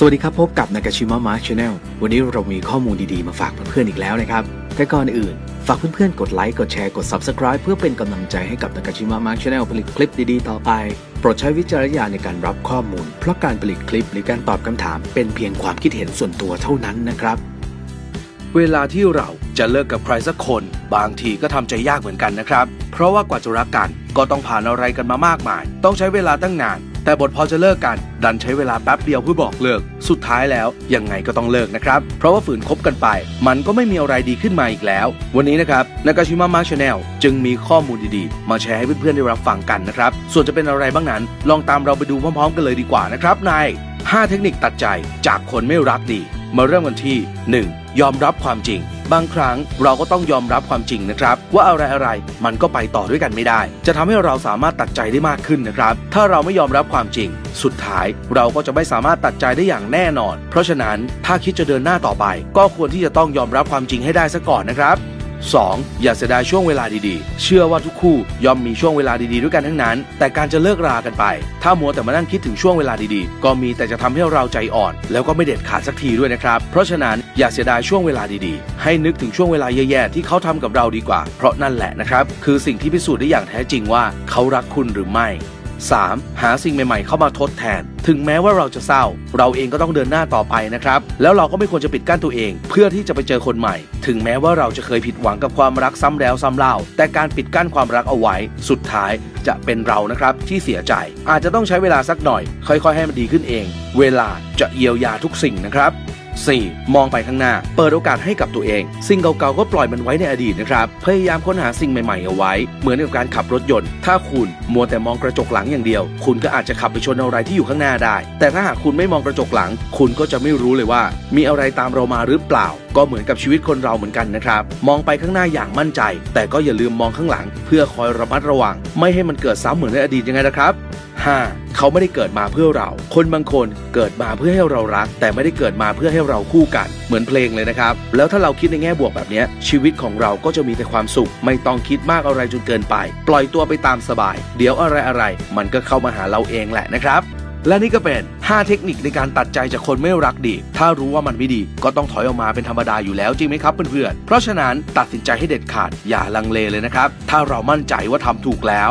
สวัสดีครับ พบกับนากาชิมะมาร์ชแนลวันนี้เรามีข้อมูลดีๆ มาฝากเพื่อนๆอีกแล้วนะครับ แต่ก่อนอื่น ฝากเพื่อนๆ กดไลค์ กดแชร์ กด Subscribe เพื่อเป็นกำลังใจให้กับนากาชิมะมาร์ชแนลผลิตคลิปดีๆ ต่อไป โปรดใช้วิจารณญาณในการรับข้อมูล เพราะการผลิตคลิปหรือการตอบคำถาม เป็นเพียงความคิดเห็นส่วนตัวเท่านั้นนะครับ เวลาที่เราจะเลิกกับใครสักคน บางทีก็ทำใจยากเหมือนกันนะครับ เพราะว่ากว่าจะรักกัน ก็ต้องผ่านอะไรกันมามากมาย ต้องใช้เวลาตั้งนาน แต่บทพอจะเลิกกัน ดันใช้เวลาแป๊บเดียวเพื่อบอกเลิก สุดท้ายแล้วยังไงก็ต้องเลิกนะครับ เพราะว่าฝืนคบกันไป มันก็ไม่มีอะไรดีขึ้นมาอีกแล้ว วันนี้นะครับนากาชิมะมาชาแนลจึงมีข้อมูลดีๆ มาแชร์ให้เพื่อนๆได้รับฟังกันนะครับ ส่วนจะเป็นอะไรบ้างนั้น ลองตามเราไปดูพร้อมๆ กันเลยดีกว่านะครับใน 5 เทคนิคตัดใจจากคนไม่รักดี มาเริ่มกันที่ 1. ยอมรับความจริง บางครั้งเราก็ต้องยอมรับความจริงนะครับ ว่าอะไรอะไรมันก็ไปต่อด้วยกันไม่ได้ จะทำให้เราสามารถตัดใจได้มากขึ้นนะครับ ถ้าเราไม่ยอมรับความจริง สุดท้ายเราก็จะไม่สามารถตัดใจได้อย่างแน่นอน เพราะฉะนั้นถ้าคิดจะเดินหน้าต่อไป ก็ควรที่จะต้องยอมรับความจริงให้ได้ซะก่อนนะครับ 2. อย่าเสียดายช่วงเวลาดีๆ เชื่อว่าทุกคู่ย่อมมีช่วงเวลาดีๆด้วยกันทั้งนั้น แต่การจะเลิกรากันไป ถ้ามัวแต่มานั่งคิดถึงช่วงเวลาดีๆ ก็มีแต่จะทำให้เราใจอ่อน แล้วก็ไม่เด็ดขาดสักทีด้วยนะครับ เพราะฉะนั้นอย่าเสียดายช่วงเวลาดีๆ ให้นึกถึงช่วงเวลาแย่ๆที่เขาทำกับเราดีกว่า เพราะนั่นแหละนะครับ คือสิ่งที่พิสูจน์ได้อย่างแท้จริงว่าเขารักคุณหรือไม่ 3. หาสิ่งใหม่ๆ เข้ามาทดแทน ถึงแม้ว่าเราจะเศร้า เราเองก็ต้องเดินหน้าต่อไปนะครับ แล้วเราก็ไม่ควรจะปิดกั้นตัวเอง เพื่อที่จะไปเจอคนใหม่ ถึงแม้ว่าเราจะเคยผิดหวังกับความรักซ้ำแล้วซ้ำเล่า แต่การปิดกั้นความรักเอาไว้ สุดท้ายจะเป็นเรานะครับที่เสียใจ อาจจะต้องใช้เวลาสักหน่อย ค่อยๆ ให้มันดีขึ้นเอง เวลาจะเยียวยาทุกสิ่งนะครับ 4. มองไปข้างหน้า เปิดโอกาสให้กับตัวเอง สิ่งเก่าๆก็ปล่อยมันไว้ในอดีตนะครับ พยายามค้นหาสิ่งใหม่ๆเอาไว้ เหมือนกับการขับรถยนต์ ถ้าคุณมัวแต่มองกระจกหลังอย่างเดียว คุณก็อาจจะขับไปชนอะไรที่อยู่ข้างหน้าได้ แต่ถ้าหากคุณไม่มองกระจกหลัง คุณก็จะไม่รู้เลยว่า มีอะไรตามเรามาหรือเปล่า ก็เหมือนกับชีวิตคนเราเหมือนกันนะครับ มองไปข้างหน้าอย่างมั่นใจ แต่ก็อย่าลืมมองข้างหลัง เพื่อคอยระมัดระวัง ไม่ให้มันเกิดซ้ำเหมือนในอดีตยังไงนะครับ 5. เขาไม่ได้เกิดมาเพื่อเรา คนบางคนเกิดมาเพื่อให้เรารัก แต่ไม่ได้เกิดมาเพื่อให้เราคู่กัน เหมือนเพลงเลยนะครับ แล้วถ้าเราคิดในแง่บวกแบบนี้ชีวิตของเราก็จะมีแต่ความสุข ไม่ต้องคิดมากอะไรจนเกินไป ปล่อยตัวไปตามสบาย เดี๋ยวอะไรอะไรมันก็เข้ามาหาเราเองแหละนะครับและนี่ก็เป็น 5 เทคนิคในการตัดใจจากคนไม่รักดี ถ้ารู้ว่ามันไม่ดี ก็ต้องถอยออกมาเป็นธรรมดาอยู่แล้วจริงไหมครับเพื่อนๆ เพราะฉะนั้นตัดสินใจให้เด็ดขาดอย่าลังเลเลยนะครับ ถ้าเรามั่นใจว่าทำถูกแล้ว